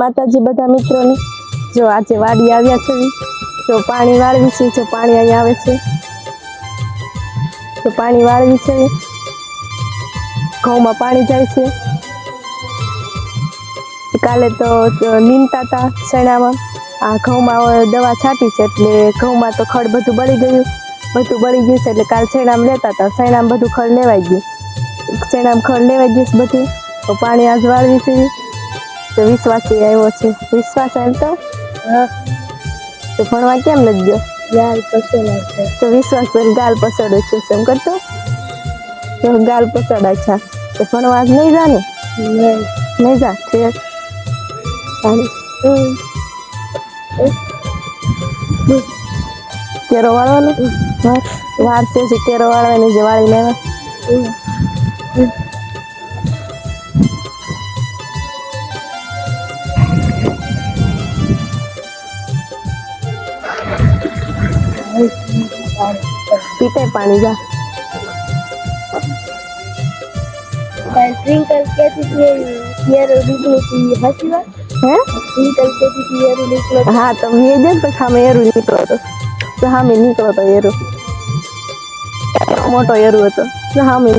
માતાજી બધા મિત્રોને, જો આજે વાડી આવ્યા છે, જો પાણી વાળવી છે, જો પાણી અહીંયા આવે છે. તો પાણી વાળવી છે, ઘઉંમાં પાણી જાય છે. કાલે તો નીંદતા હતા શેણામાં, આ ઘઉંમાં દવા છાંટી છે, એટલે ઘઉંમાં તો ખડ બધું બળી ગયું, બધું બળી ગયું છે, એટલે કાલ શેણામાં લેતા હતા, શેણામાં બધું ખડ લેવાઈ ગયું. શેણામાં ખડ લેવાઈ ગયું બધું, તો પાણી આજ વાળવી છે. તો વિશ્વાસી આવ્યો છે. વિશ્વાસ એમ તો? તો ભણવા કેમ નથી ગયો? ગાલ લાગે તો વિશ્વાસ પર ગાલ પસડો છે એમ કરતો? તો ગાલ પસડા છે. તો ભણવા નહીં જાને? નહીં. જા ઠીક. કેરો વાળવાનો? વાર વાર છે કેરો વાળવાની જે વાળી લેવા પીતે પાણી જા. ટ્વિંકલ કહેતી હતી યારો નીકળી હતી હાચી વાત? હે? ટ્વિંકલ કહેતી હતી યારો નીકળો હા તો મેં જ તો સામે એરું નીકળો હતો. તો સામે નીકળો તો એરું. મોટો એરું હતો. તો સામે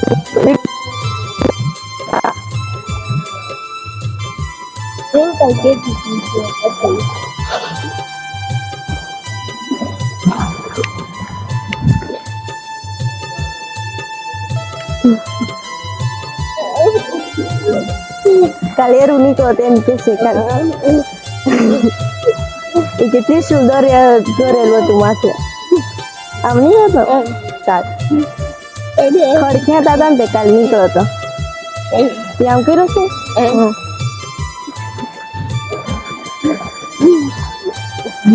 ટ્વિંકલ કહેતી હતી કે હતી. કાલે એરું નીકળો તો એમ કે છે કાલે એ કે ત્રિશુલ દોરે દોરેલું હતું માથે. આમ નહીં હતો? એને ખડ ખેંચતા હતા ને તે કાલ નીકળો તો? તે આમ કર્યો છે?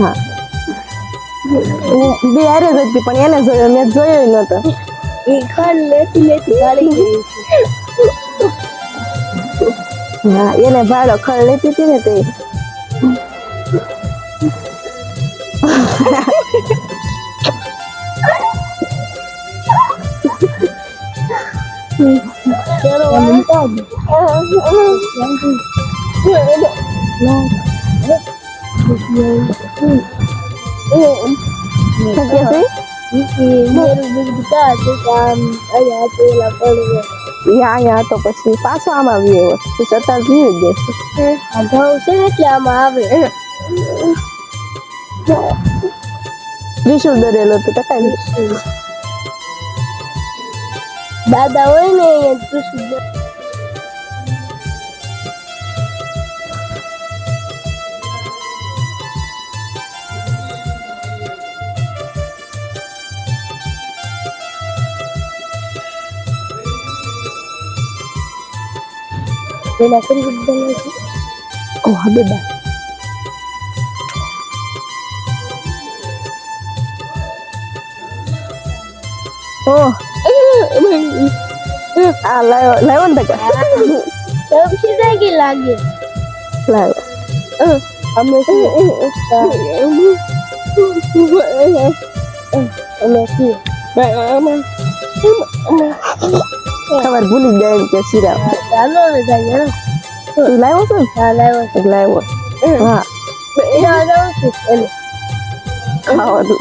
હા. બે હારે જ હતી પણ એને જોયો મેં જોયો નતો. એ ખાંડ લેતી લેતી ગાળી ગઈ હા એને ભાડો ખડ લેતી હતી ને તે કેરો વાળતા શું કે અહીંયા તો પછી પાછો આમ આવી એવો સત્તર જીવી જ જશે ઘઉં છે ને એટલે આમાં આવે ત્રિશુલ દરેલો તો ટકાઈ દાદા હોય ને અહીંયા કૃષ્ણ પેલા કરી બધા છે ઓ હવે બા ઓ આ લાવ્યો લાવ્યો ને ટકા એમ સીધા કે લાગે લાવ્યો અમે છીએ અમે છીએ ખબર ભૂલી જાય એમ કે શીરા ચાલો હવે જાય ને તું લાવ્યો છો ને ચાલ આવ્યો છે લાવ્યો હા એના જાઉં છું એને ખાવાનું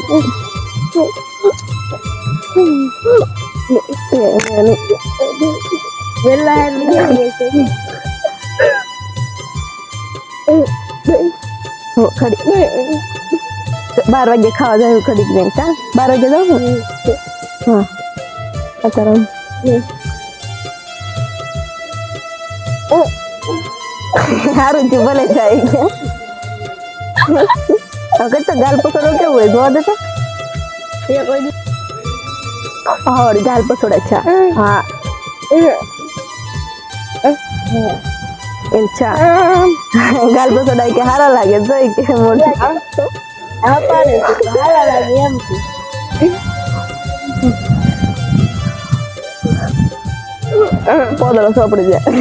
વેલા એમ હો, ખડી બાર વાગે ખાવા જાય ખડી બેન કા બાર વાગે જાવ હા અત્યારે સારું છે ભલે જાય હવે તો ગાલ પસોડો કેવું હોય, જોવા દે તો. ગાલ પસોડે છે હા. એમ છે. ગાલ પસોડાય કે હારા લાગે, જોઈ કે મોટું આ પાડે છે તો લાગે એમ પોદળો સોપડી જાય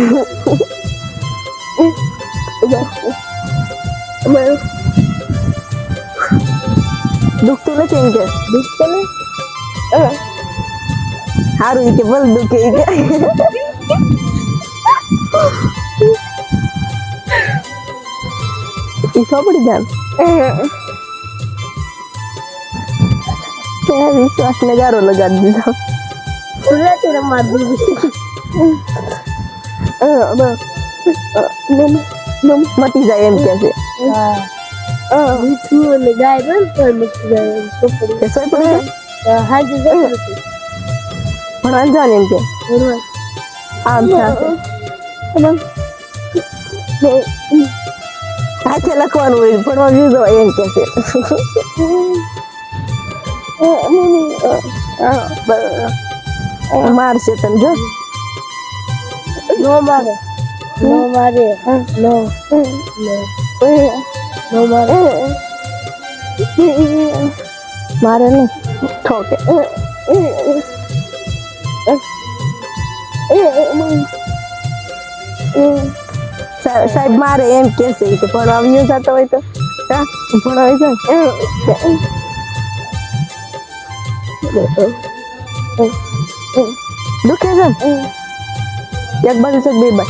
દુખતું નથી એમ કે દુખતો ને સારું કે બોલ દુખે કે ઈ સોપડી જામ ત્યાં વિશ્વાસ ને ગારો લગાડી દીધો ગુજરાતી રમવા દીધી મટી જાય એમ કે છે પણ મૂકી જાય એમ ચોપડી કે સોય પડી જાય હાજુ જતી પણ અંજાન એમ કે આમ લખવાનું હોય એમ કે છે મારશે તમે જો. નો મારે No મારે No. No. No મારે મારે ને ઠોકે સાહેબ મારે એમ કે છે કે ભણવા જતો હોય તો ભણાવી જાય દુખે છે? એક બાજુ છે બે બાજુ